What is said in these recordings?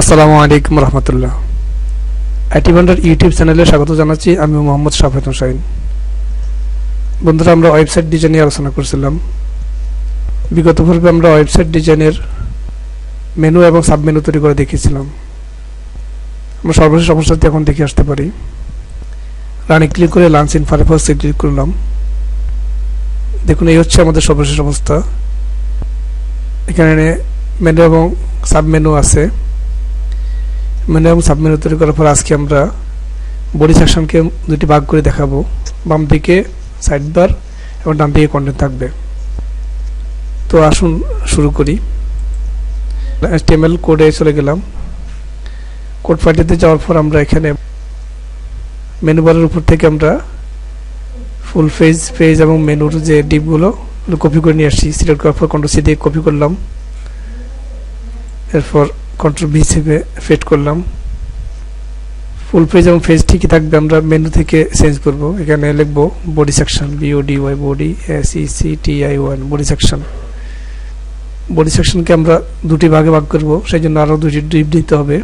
আসসালামু আলাইকুম রহমতুল্লাহ। IT Bhandar YouTube চ্যানেলে স্বাগত জানাচ্ছি, আমি মোহাম্মদ শাফেত হোসাইন বন্ধুরা, আমরা ওয়েবসাইট ডিজাইন নিয়ে আলোচনা করছিলাম। বিগত পর্বে আমরা ওয়েবসাইট ডিজাইনের মেনু এবং সাবমেনু তৈরি করে দেখিয়েছিলাম। আমরা সর্বশেষ অবস্থাতে এখন দেখে আসতে পারি। রানি ক্লিক করে লাঞ্চ ইন ফায়ারফক্সে ক্লিক করলাম। দেখুন, এই হচ্ছে আমাদের সর্বশেষ অবস্থা। এখানে মেনু এবং সাবমেনু আছে। মেনু এবং সাবমেনু তৈরি করার পর আজকে আমরা বডি সেকশনকে দুটি ভাগ করে দেখাবো। বাম দিকে সাইড বার এবং ডান দিকে কন্টেন্ট থাকবে। তো আসুন শুরু করি। HTML কোডে চলে গেলাম। কোড ফাইলটিতে যাওয়ার পর আমরা এখানে মেনু বারের উপর থেকে আমরা ফুল পেজ পেজ এবং মেনুর যে ডিপগুলো কপি করে নিয়ে আসছি। সিলেক্ট করার পর কন্ট্রোল সি দিয়ে কপি করলাম। এরপর কন্ট্রোল ভি সেভে ফেট করলাম। ফুল পেজ এবং পেজ ঠিকই থাকবে, আমরা মেনু থেকে চেঞ্জ করব। এখানে লিখব body section B O D Y body S E C T I one body section body সেকশনকে আমরা দুটি ভাগে ভাগ করব সেই জন্য আরও দুটি ডিপ দিতে হবে।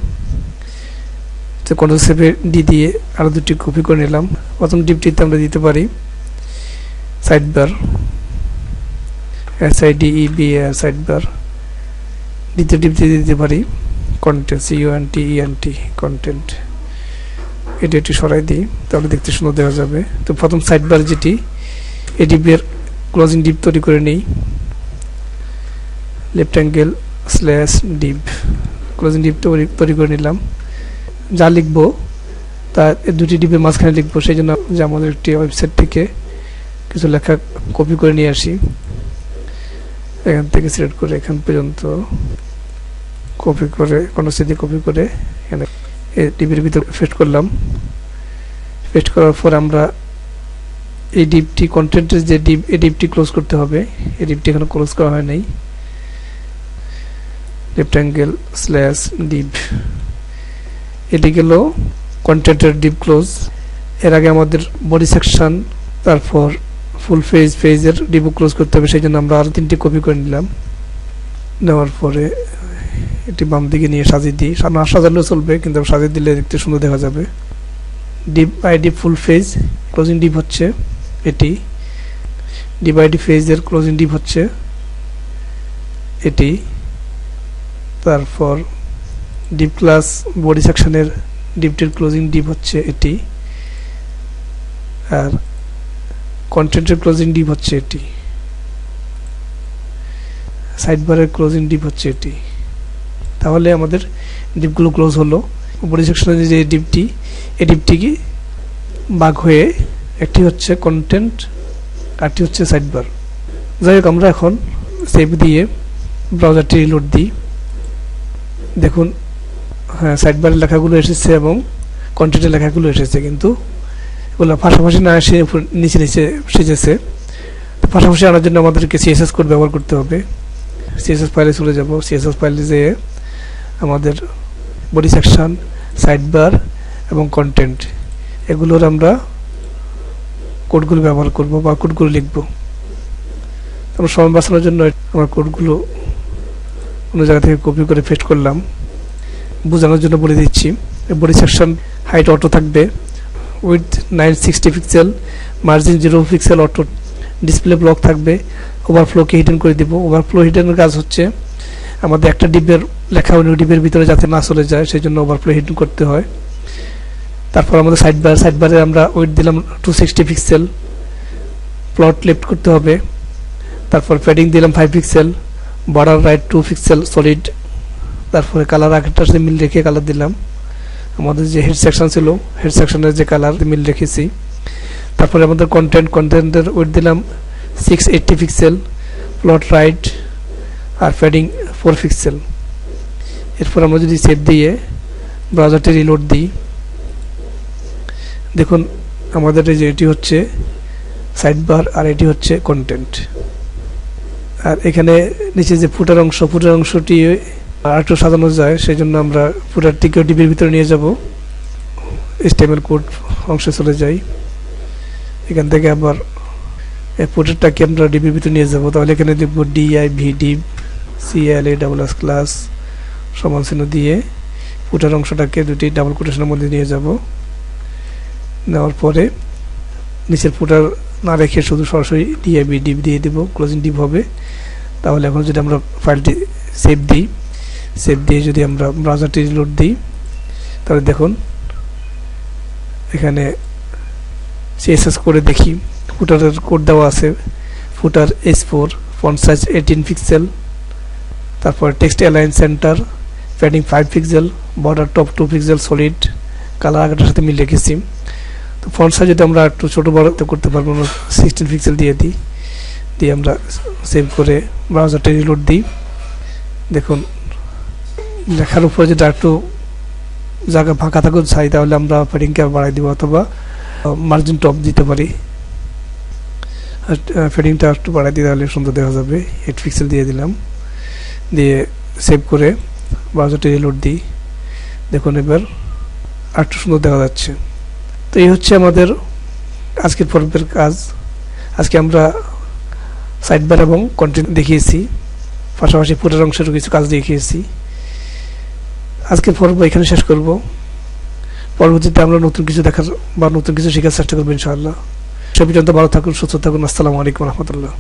তো কন্ট্রোল সেভে ডি দিয়ে আরও দুটি কপি করে নিলাম। প্রথম ডিপটিতে আমরা দিতে পারি side bar S I D E B side bar দ্বিতীয় ডিপতে দিতে পারি। Content C U N T E N T content এটি একটি সরাই দিই, তাহলে দেখতে সুন্দর দেওয়া যাবে। তো প্রথম সাইড বার যেটি এই ডিপের ক্লোজিং ডিপ তৈরি করে নিই। Left angle slash div closing div তৈরি করে নিলাম। যা লিখব, তা দুটি ডিপের মাঝখানে লিখব, সেই জন্য যে আমাদের একটি ওয়েবসাইট থেকে কিছু লেখা কপি করে নিয়ে আসি। এখান থেকে সিলেক্ট করে এখান পর্যন্ত কপি করে কোনো স্মৃতি কপি করে এখানে ডিপের ভিতর পেস্ট করলাম। পেস্ট করার পর আমরা এই ডিপটি কন্টেন্টের যে ডিপ, এই ডিপটি ক্লোজ করতে হবে। এই ডিপটি এখানে ক্লোজ করা হয় নাই। Left angle slash div. এটি গেল কন্টেন্টের ডিপ ক্লোজ এর আগে আমাদের বডি সেকশন তারপর ফুল ফেজ ফেজের ডিবু ক্লোজ করতে হবে, সেই জন্য আমরা আরও তিনটি কপি করে নিলাম। নেওয়ার পরে এটি বাম দিকে নিয়ে সাজিয়ে দিই। না, সাজালেও চলবে, কিন্তু সাজিয়ে দিলে দেখতে সুন্দর দেখা যাবে। Div ID full page closing div হচ্ছে এটি। ডিপ আইডি ফেজের ক্লোজিং ডিপ হচ্ছে এটি। তারপর ডিপ ক্লাস বডি সেকশনের ডিপটির ক্লোজিং ডিপ হচ্ছে এটি। আর কন্টেন্টের ক্লোজিং ডিপ হচ্ছে এটি। সাইড বারের ক্লোজিং ডিপ হচ্ছে এটি। তাহলে আমাদের ডিপগুলো ক্লোজ হলো। বডি সেকশনের যে ডিপটি এই ডিপটি কি বাঘ হয়ে একটি হচ্ছে কন্টেন্ট আরটি হচ্ছে সাইড বার যাই হোক, আমরা এখন সেভ দিয়ে ব্রাউজারটি রিলোড দিই। দেখুন হ্যাঁ সাইড বারের লেখাগুলো এসেছে এবং কন্টেন্টের লেখাগুলো এসেছে কিন্তু এগুলো পাশাপাশি না এসে নিচে নিচে সেজেছে। পাশাপাশি আনার জন্য আমাদেরকে সিএসএস কোড ব্যবহার করতে হবে। সিএসএস ফাইলে চলে যাব। সিএসএস ফাইলে যেয়ে আমাদের বডি সেকশন সাইড বার এবং কন্টেন্ট এগুলোর আমরা কোডগুলো ব্যবহার করব বা কোডগুলো লিখব। আমরা সময় বাঁচানোর জন্য আমার কোডগুলো অন্য জায়গা থেকে কপি করে পেস্ট করলাম। বোঝানোর জন্য বলে দিচ্ছি। বডি সেকশন হাইট অটো থাকবে। Width nine sixty pixel margin zero pixel auto display block থাকবে ওভারফ্লোকে হিডেন করে দিব। ওভারফ্লো হিডেনের কাজ হচ্ছে, আমাদের একটা ডিপের লেখা অন্য ডিপের ভিতরে যাতে না চলে যায়, সেই জন্য ওভারফ্লো হিডেন করতে হয়। তারপর আমাদের সাইড বার সাইড বারে আমরা ওয়েট দিলাম two sixty pixel float left করতে হবে। তারপর প্যাডিং দিলাম five pixel border right two pixel solid তারপরে কালার আগেরটার সাথে মিল রেখে কালার দিলাম। আমাদের যে হেড সেকশন ছিল হেড সেকশনের যে কালার মিল রেখেছি। তারপরে আমাদের কন্টেন্ট কন্টেন্টের ওয়েট দিলাম six eighty pixel float right আর প্যাডিং ফোর পিক্সেল এরপর আমরা যদি সেভ দিয়ে ব্রাউজারটি রিলোড দিই, দেখুন আমাদের যে এটি হচ্ছে সাইড বার আর এটি হচ্ছে কন্টেন্ট আর এখানে নিচে যে ফুটার অংশ ফুটার অংশটি আর একটু সাজানো যায় সেই জন্য আমরা ফুটারটিকেও ডিবির ভিতরে নিয়ে যাব। স্টেমেল কোড অংশে চলে যাই। এখান থেকে আবার এই ফুটারটাকে আমরা ডিবির ভিতরে নিয়ে যাব। তাহলে এখানে দেখব D I V div C L A double S class সমান চিহ্ন দিয়ে ফুটার অংশটাকে দুটি ডাবল কোটেশনের মধ্যে নিয়ে যাব। নেওয়ার পরে নিচের ফুটার না রেখে শুধু সরাসরি ডিআইবি ডিপ দিয়ে দেব। ক্লোজিং ডিপ হবে। তাহলে এখন যদি আমরা ফাইলটি সেভ দিই সেভ দিয়ে যদি আমরা ব্রাউজারটি লোড দিই, তাহলে দেখুন, এখানে সিএসএস করে দেখি ফুটারের কোড দেওয়া আছে footer S four font size eighteen pixel তারপর text align centre padding five pixel border top two pixel solid colour আগেটার সাথে মিল রেখেছি। তো ফন্ট সাইজ যদি আমরা একটু ছোটো বড় করতে পারব, আমরা সিক্সটিন পিক্সেল দিয়ে দিই, দিয়ে আমরা সেভ করে ব্রাউজারটা রিলোড দিই। দেখুন লেখার উপরে যেটা একটু জায়গা ফাঁকা থাকুন চাই তাহলে আমরা ফেডিংকে বাড়াই দিব অথবা মার্জিন টপ দিতে পারি। ফেডিংটা একটু বাড়াই দিই তাহলে সুন্দর দেখা যাবে। এইট পিক্সেল দিয়ে দিলাম। দিয়ে সেভ করে ব্রাউজারটি রিলোড দিই। দেখুন এবার আরেকটু সুন্দর দেখা যাচ্ছে। তো এই হচ্ছে আমাদের আজকের পর্বের কাজ। আজকে আমরা সাইড বার এবং কন্টেন্ট দেখিয়েছি। পাশাপাশি পুরোর অংশেরও কিছু কাজ দেখিয়েছি। আজকের পর্ব এখানে শেষ করব। পরবর্তীতে আমরা নতুন কিছু দেখার বা নতুন কিছু শেখার চেষ্টা করব ইনশাআল্লাহ। সে পর্যন্ত ভালো থাকুন, সুস্থ থাকুন। আসসালামু আলাইকুম রহমতুল্লাহ।